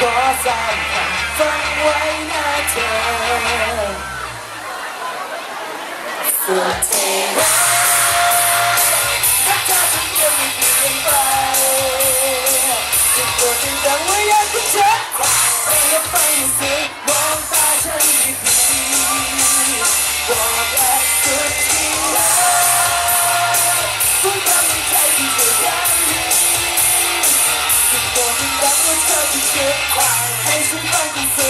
ขอสั่งฟังไว้นะเธอสุดที่รักถ้าเธอเดียนไม่เปลี่ยนไปจะโกรธจะดังว่ายากจะเช็ดไม่อยากไปสิมองตาฉันดีๆ เธอจะเช็ดให้ฉันฟังที่สุดใจ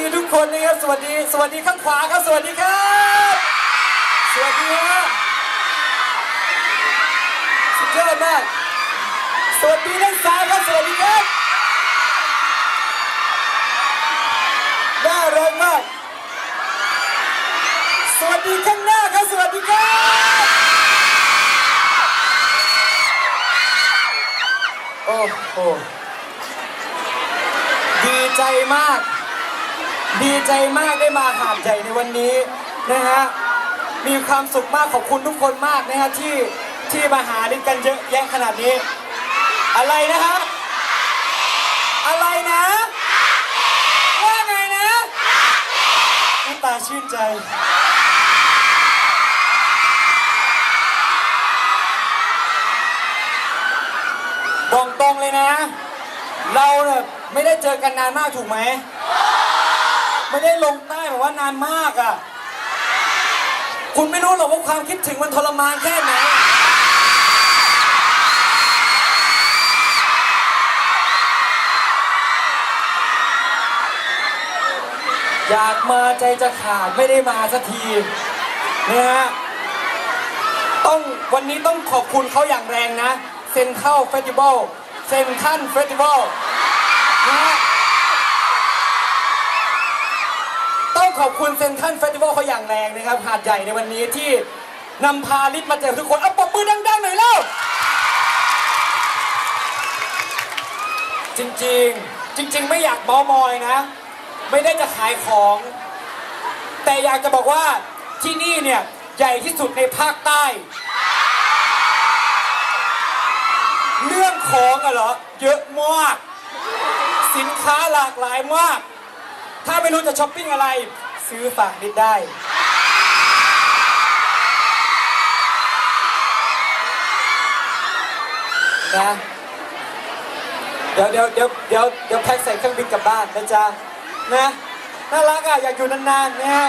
ดีทุกคนนะครับ สวัสดี สวัสดีข้างขวาครับ สวัสดีครับ สวัสดีฮะสุดยอดมาก สวัสดีด้านซ้ายครับ สวัสดีครับ น่ารักมาก สวัสดีข้างหน้าครับ สวัสดีครับโอ้โหดีใจมาก ดีใจมากได้มาหาดใหญ่ในวันนี้นะฮะมีความสุขมากขอบคุณทุกคนมากนะฮะที่ที่มาหาดิกันเยอะแยะขนาดนี้ อะไรนะฮะอะไรนะ ว่าไงนะน้ำตาชื่นใจ บอกตรงเลยนะ เราเนี่ยไม่ได้เจอกันนานมากถูกไหม ไม่ได้ลงใต้แบบว่านานมากอะ คุณไม่รู้หรอกว่าความคิดถึงมันทรมานแค่ไหน อยากมาใจจะขาดไม่ได้มาสักทีนะฮะต้องวันนี้ต้องขอบคุณเขาอย่างแรงนะ เซนเข้าเฟสติวัลเซนทันเฟสติวัลนะฮะต้อง ขอบคุณเซนทันเฟสติวัลเขาอย่างแรงนะครับ หาดใหญ่ในวันนี้ที่นำพาลิศมาเจอทุกคน เอาปรบมือดังๆหน่อยเร็วจริงๆ จริง ๆ ไม่อยากเมามอยนะ ไม่ได้จะขายของ แต่อยากจะบอกว่าที่นี่เนี่ยใหญ่ที่สุดในภาคใต้ เรื่องของอะเหรอ เยอะมาก สินค้าหลากหลายมาก ถ้าไม่รู้จะช้อปปิ้งอะไร ซื้อฝากนิดได้ นะเดี๋ยวเดี๋ยวเดี๋ยวเดี๋ยวเดี๋ยวแพ็คใส่เครื่องบินกลับบ้านนะจ๊ะนะน่ารักอะอยากอยู่นานๆนะฮะ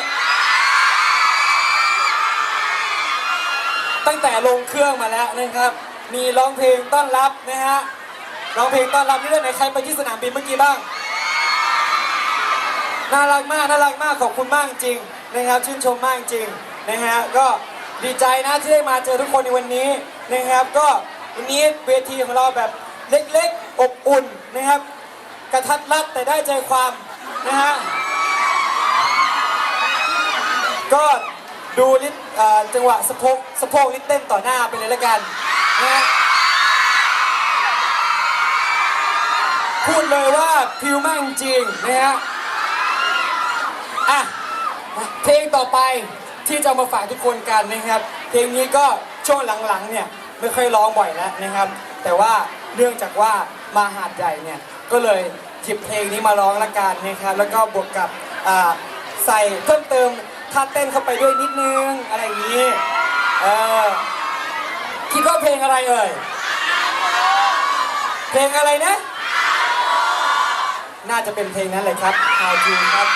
ตั้งแต่ลงเครื่องมาแล้วนะครับ มีร้องเพลงต้อนรับนะฮะร้องเพลงต้อนรับนี่ด้วยไหนใครไปที่สนามบินเมื่อกี้บ้าง น่ารักมากน่ารักมากขอบคุณมากจริงนะครับชื่นชมมากจริงนะฮะก็ดีใจนะที่ได้มาเจอทุกคนในวันนี้นะครับ ก็วันนี้เวทีของเราแบบเล็กๆอบอุ่นนะครับ กระทัดรัดแต่ได้ใจความนะฮะก็ดูลิตจังหวะสะโพกสะโพกลิศเต้นต่อหน้าไปเลยละกันนะฮะพูดเลยว่าพิวมากจริงนะฮะ อะเพลงต่อไปที่จะมาฝากทุกคนกันนะครับ เพลงนี้ก็ช่วงหลังๆเนี่ยไม่ค่อยร้องบ่อยแล้วนะครับ แต่ว่าเนื่องจากว่ามาหาดใหญ่เนี่ยก็เลยหยิบเพลงนี้มาร้องละกันนะครับแล้วก็บวกกับอ่าใส่เพิ่มเติมท่าเต้นเข้าไปด้วยนิดนึงอะไรอย่างนี้เออคิดว่าเพลงอะไรเอ่ยเพลงอะไรนะ น่าจะเป็นเพลงนั้นเลยครับ How to ครับ